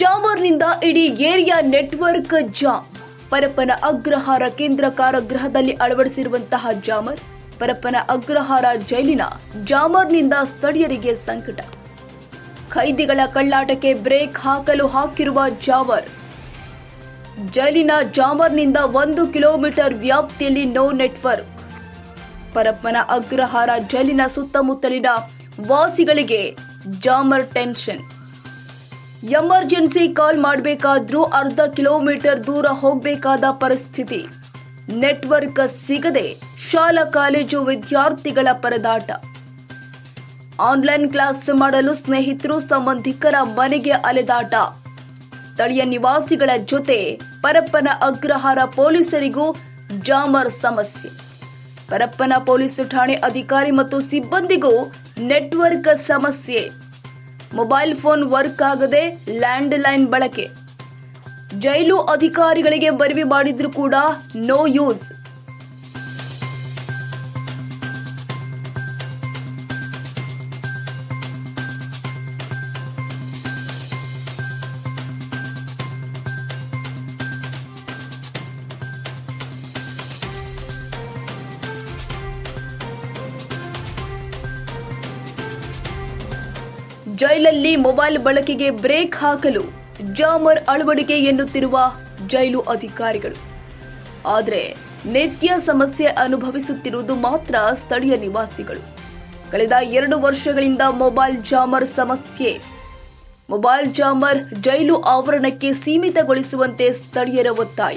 ಜಾಮರ್ನಿಂದ ಇಡೀ area network jam. Parappana Agrahara ಕೇಂದ್ರ ಕಾರಾಗೃಹದಲ್ಲಿ ಅಳವಡಿಸಿರುವಂತಹ ಜಾಮರ್, ಪರಪ್ಪನ ಅಗ್ರಹಾರ ಜೈಲಿನ ಜಾಮರ್ನಿಂದ ಸ್ಥಳೀಯರಿಗೆ ಸಂಕಟ. ಖೈದಿಗಳ ಕಳ್ಳಾಟಕ್ಕೆ ಬ್ರೇಕ್ ಹಾಕಲು ಹಾಕಿರುವ ಜಾಮರ್ ಜೈಲಿನ ಜಾಮರ್ನಿಂದ ಒಂದು ಕಿಲೋಮೀಟರ್ ವ್ಯಾಪ್ತಿಯಲ್ಲಿ ನೋ ನೆಟ್ವರ್ಕ್. ಪರಪ್ಪನ ಅಗ್ರಹಾರ ಜೈಲಿನ ಸುತ್ತಮುತ್ತಲಿನ ವಾಸಿಗಳಿಗೆ ಜಾಮರ್ ಟೆನ್ಷನ್. ಎಮರ್ಜೆನ್ಸಿ ಕಾಲ್ ಮಾಡಬೇಕಾದ್ರೂ ಅರ್ಧ ಕಿಲೋಮೀಟರ್ ದೂರ ಹೋಗಬೇಕಾದ ಪರಿಸ್ಥಿತಿ. ನೆಟ್ವರ್ಕ್ ಸಿಗದೆ ಶಾಲಾ ಕಾಲೇಜು ವಿದ್ಯಾರ್ಥಿಗಳ ಪರದಾಟ. ಆನ್ಲೈನ್ ಕ್ಲಾಸ್ ಮಾಡಲು ಸ್ನೇಹಿತರು ಸಂಬಂಧಿಕರ ಮನೆಗೆ ಅಲೆದಾಟ. ಸ್ಥಳೀಯ ನಿವಾಸಿಗಳ ಜೊತೆ ಪರಪ್ಪನ ಅಗ್ರಹಾರ ಪೊಲೀಸರಿಗೂ ಜಾಮರ್ ಸಮಸ್ಯೆ. ಪರಪ್ಪನ ಪೊಲೀಸ್ ಠಾಣೆ ಅಧಿಕಾರಿ ಮತ್ತು ಸಿಬ್ಬಂದಿಗೂ ನೆಟ್ವರ್ಕ್ ಸಮಸ್ಯೆ. ಮೊಬೈಲ್ ಫೋನ್ ವರ್ಕ್ ಆಗದೆ ಲ್ಯಾಂಡ್ ಲೈನ್ ಬಳಕೆ. ಜೈಲು ಅಧಿಕಾರಿಗಳಿಗೆ ಬರವಿ ಮಾಡಿದ್ರು ಕೂಡ ನೋ ಯೂಸ್ ಜೈಲಲ್ಲಿ ಮೊಬೈಲ್ ಬಳಕೆಗೆ ಬ್ರೇಕ್ ಹಾಕಲು ಜಾಮರ್ ಅಳವಡಿಕೆ ಎನ್ನುತ್ತಿರುವ ಜೈಲು ಅಧಿಕಾರಿಗಳು. ಆದರೆ ನಿತ್ಯ ಸಮಸ್ಯೆ ಅನುಭವಿಸುತ್ತಿರುವುದು ಮಾತ್ರ ಸ್ಥಳೀಯ ನಿವಾಸಿಗಳು. ಕಳೆದ ಎರಡು ವರ್ಷಗಳಿಂದ ಮೊಬೈಲ್ ಜಾಮರ್ ಸಮಸ್ಯೆ. ಮೊಬೈಲ್ ಜಾಮರ್ ಜೈಲು ಆವರಣಕ್ಕೆ ಸೀಮಿತಗೊಳಿಸುವಂತೆ ಸ್ಥಳೀಯರ ಒತ್ತಾಯ.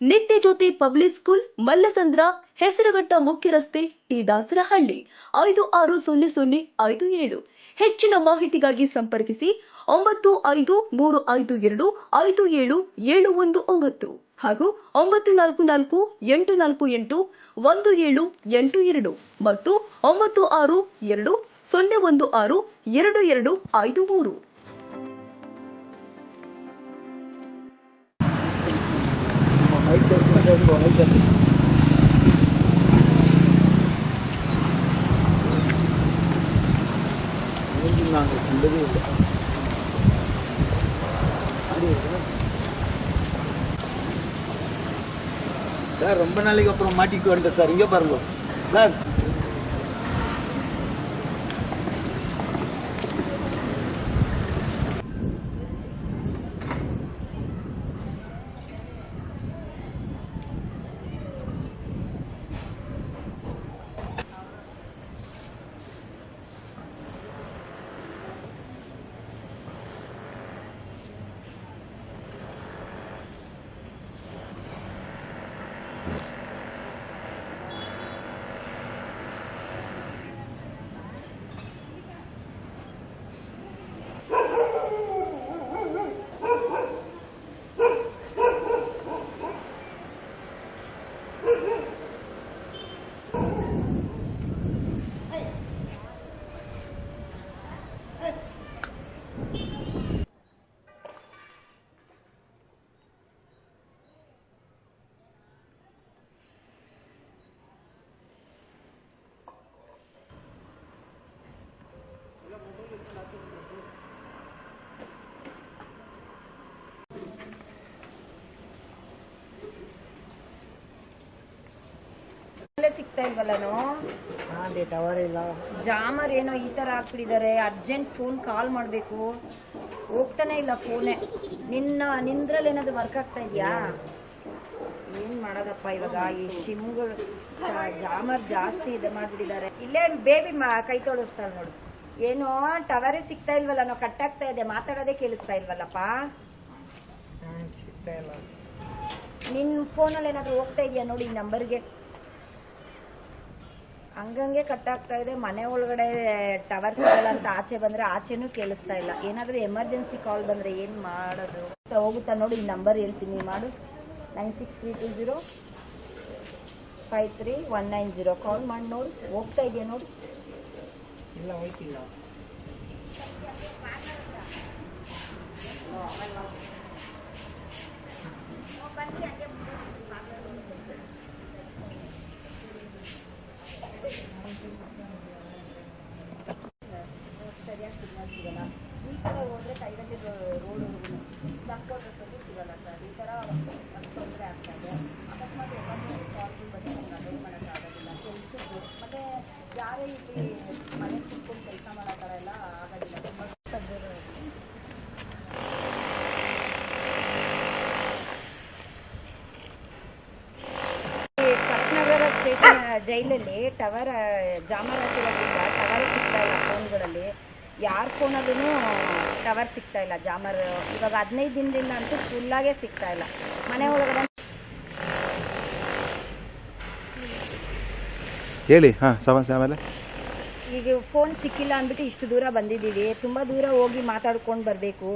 ನಿತ್ಯ ಜ್ಯೋತಿ ಪಬ್ಲಿಕ್ ಸ್ಕೂಲ್ ಮಲ್ಲಸಂದ್ರ ಹೆಸರುಘಟ್ಟ ಮುಖ್ಯ ರಸ್ತೆ ಟಿ ದಾಸರಹಳ್ಳಿ ಐದು ಆರು ಸೊನ್ನೆ ಸೊನ್ನೆ ಐದು ಏಳು. ಹೆಚ್ಚಿನ ಮಾಹಿತಿಗಾಗಿ ಸಂಪರ್ಕಿಸಿ ಒಂಬತ್ತು ಐದು ಮೂರು ಐದು ಎರಡು ಐದು ಏಳು ಏಳು ಒಂದು ಒಂಬತ್ತು ಹಾಗೂ ಒಂಬತ್ತು ನಾಲ್ಕು ನಾಲ್ಕು ಎಂಟು ನಾಲ್ಕು ಎಂಟು ಒಂದು ಏಳು ಎಂಟು ಎರಡು ಮತ್ತು ಒಂಬತ್ತು ಆರು ಎರಡು ಸೊನ್ನೆ ಒಂದು ಆರು ಎರಡು ಎರಡು ಐದು ಮೂರು. சார் ரொம்ப நாளைக்கு அப்புறம் மாட்டிட்டு வந்துட்டேன் சார். இங்கே பாருங்க. சார் ಅಲ್ಲೇ ಇಲ್ವಲ್ಲ ಇಲ್ವಲ್ಲನೋ? ಹಾಂ ಟವರ್ ಇಲ್ಲ. ಜಾಮರ್ ಏನೋ ಈ ತರ ಹಾಕ್ಬಿಟ್ಟಿದ್ದಾರೆ. ಅರ್ಜೆಂಟ್ ಫೋನ್ ಕಾಲ್ ಮಾಡಬೇಕು. ಹೋಗ್ತಾನೆ ಇಲ್ಲ ಫೋನೇ ನಿನ್ನ ನಿಂದ್ರಲ್ಲಿ ಏನಾದ್ರು ವರ್ಕ್ ಆಗ್ತಾ ಇದೆಯಾ? ಏನ್ ಮಾಡೋದಪ್ಪ ಇವಾಗ? ಈ ಶಿಮ್ಗಳು ಜಾಮರ್ ಜಾಸ್ತಿ ಇದೆ ಮಾಡ್ಬಿಟ್ಟಿದ್ದಾರೆ. ಇಲ್ಲೇ ಬೇಬಿ ಕೈ ತೊಡಸ್ತಾಳೆ ನೋಡು. ಏನೋ ಟವರೇ ಸಿಗ್ತಾ ಇಲ್ವಲ್ಲ ನಾವು ಕಟ್ ಆಗ್ತಾ ಇದೆ. ಮಾತಾಡೋದೇ ಕೇಳಿಸ್ತಾ ಇಲ್ವಲ್ಲಪ್ಪ? ಸಿಗ್ತಾ ಇಲ್ಲ. ನಿನ್ ಫೋನಲ್ಲಿ ಏನಾದ್ರು ಹೋಗ್ತಾ ಇದೆಯಾ ನೋಡಿ ಈ ನಂಬರ್ಗೆ ಹಂಗಂಗೆ ಕಟ್ ಆಗ್ತಾ ಇದೆ, ಮನೆ ಒಳಗಡೆ ಟವರ್ ಸಿಗಲ್ಲ ಅಂತ ಆಚೆ ಬಂದ್ರೆ ಆಚೆನೂ ಕೇಳಿಸ್ತಾ ಇಲ್ಲ. ಏನಾದ್ರೂ ಎಮರ್ಜೆನ್ಸಿ ಕಾಲ್ ಬಂದ್ರೆ ಏನ್ ಮಾಡೋದು? ಹೋಗುತ್ತಾ ನೋಡಿ, ಈ ನಂಬರ್ ಹೇಳ್ತೀನಿ ಮಾಡು. Nine six three two zero five three one nine zero call ಮಾಡಿ, ನೋಡು. ಹೋಗ್ತಾ ಇದೆಯಾ ನೋಡಿ? ಇಲ್ಲ, ಹೋಯ್ತಿಲ್ಲ ಈ ಕಡೆ ಹೋದ್ರೆ ಕೈಗಟ್ಟಿ ರೋಡ್ ಸಿಗಲ್ಲ ಸರ್ ಈ ಥರ ತೊಂದರೆ ಆಗ್ತಾ ಇದೆ ಅಕಸ್ಮಾತ್ ಎಮರ್ಜೆನ್ಸಿ ಕಾಲ್ ಬಂದರೆ ನಮ್ಗೆ ಅಟೆಂಡ್ ಮಾಡೋಕ್ಕಾಗೋದಿಲ್ಲ ಕೆಲಸದ್ದು ಮತ್ತು ಯಾರೇ ಇಲ್ಲಿ ಮನೆ ಕುತ್ಕೊಂಡು ಕೆಲಸ ಮಾಡೋ ಥರ ಎಲ್ಲ ಆಗೋದಿಲ್ಲ ತುಂಬ ಕಟ್ನಗರ ಸ್ಟೇಷನ್ ಜೈಲಲ್ಲಿ ಟವರ್ ಜಾಮರ್ ಹಾಕಿರೋದ್ರಿಂದ ಟವರ್ ಸಿಗ್ತಾ ಇಲ್ಲ ಫೋನ್ಗಳಲ್ಲಿ. ಯಾರ ಫೋನಲ್ಲೂ ಟವರ್ ಸಿಗ್ತಾ ಇಲ್ಲ ಜಾಮರ್. ಇವಾಗ ಹದಿನೈದು ದಿನದಿಂದ ಅಂತೂ ಫುಲ್ಲಾಗೆ ಸಿಗ್ತಾ ಇಲ್ಲ. ಮನೆ ಒಳಗಡೆ ಹೇಳಿ ಹಾ ಸಮಸ್ಯೆ ಆಮೇಲೆ? ಈಗ ಫೋನ್ ಸಿಕ್ಕಿಲ್ಲ ಅಂದ್ಬಿಟ್ಟು ಇಷ್ಟು ದೂರ ಬಂದಿದ್ದೀವಿ. ತುಂಬ ದೂರ ಹೋಗಿ ಮಾತಾಡ್ಕೊಂಡು ಬರಬೇಕು.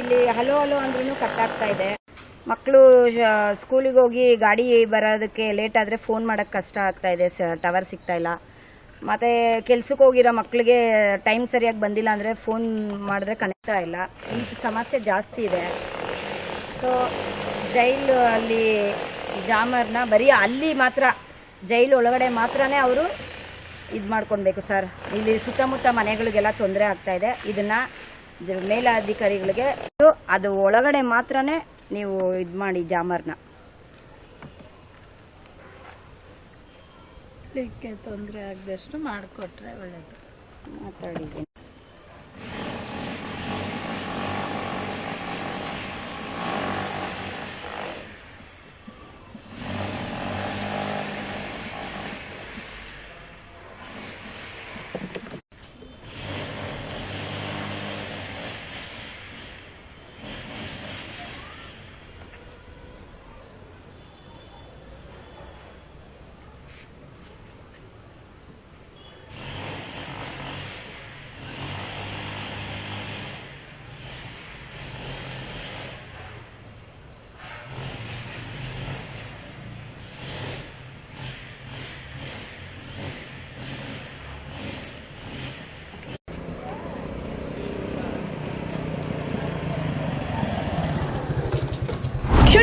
ಇಲ್ಲಿ ಹಲೋ ಹಲೋ ಅಂದ್ರೂ ಕಟ್ಟಾಗ್ತಾ ಇದೆ. ಮಕ್ಕಳು ಸ್ಕೂಲಿಗೆ ಹೋಗಿ ಗಾಡಿ ಬರೋದಕ್ಕೆ ಲೇಟ್ ಆದರೆ ಫೋನ್ ಮಾಡೋಕ್ಕೆ ಕಷ್ಟ ಆಗ್ತಾ ಇದೆ ಸರ್ ಟವರ್ ಸಿಗ್ತಾ ಇಲ್ಲ. ಮತ್ತು ಕೆಲ್ಸಕ್ಕೆ ಹೋಗಿರೋ ಮಕ್ಕಳಿಗೆ ಟೈಮ್ ಸರಿಯಾಗಿ ಬಂದಿಲ್ಲ ಅಂದರೆ ಫೋನ್ ಮಾಡಿದ್ರೆ ಕನೆಕ್ಟ್ ಇಲ್ಲ. ಈ ಸಮಸ್ಯೆ ಜಾಸ್ತಿ ಇದೆ. ಸೊ ಜೈಲು ಅಲ್ಲಿ ಜಾಮರ್ನ ಬರೀ ಅಲ್ಲಿ ಮಾತ್ರ ಜೈಲು ಒಳಗಡೆ ಮಾತ್ರನೇ ಅವರು ಇದು ಮಾಡ್ಕೊಳ್ಬೇಕು ಸರ್. ಇಲ್ಲಿ ಸುತ್ತಮುತ್ತ ಮನೆಗಳಿಗೆಲ್ಲ ತೊಂದರೆ ಆಗ್ತಾ ಇದೆ. ಇದನ್ನ ಮೇಲಾಧಿಕಾರಿಗಳಿಗೆ ಅದು ಒಳಗಡೆ ಮಾತ್ರನೇ ನೀವು ಇದು ಮಾಡಿ ಜಾಮರ್ನ. ತೊಂದರೆ ಆಗದಷ್ಟು ಮಾಡಿಕೊಟ್ರೆ ಒಳ್ಳೆಯದು ಮಾತಾಡಿದ್ದೀನಿ.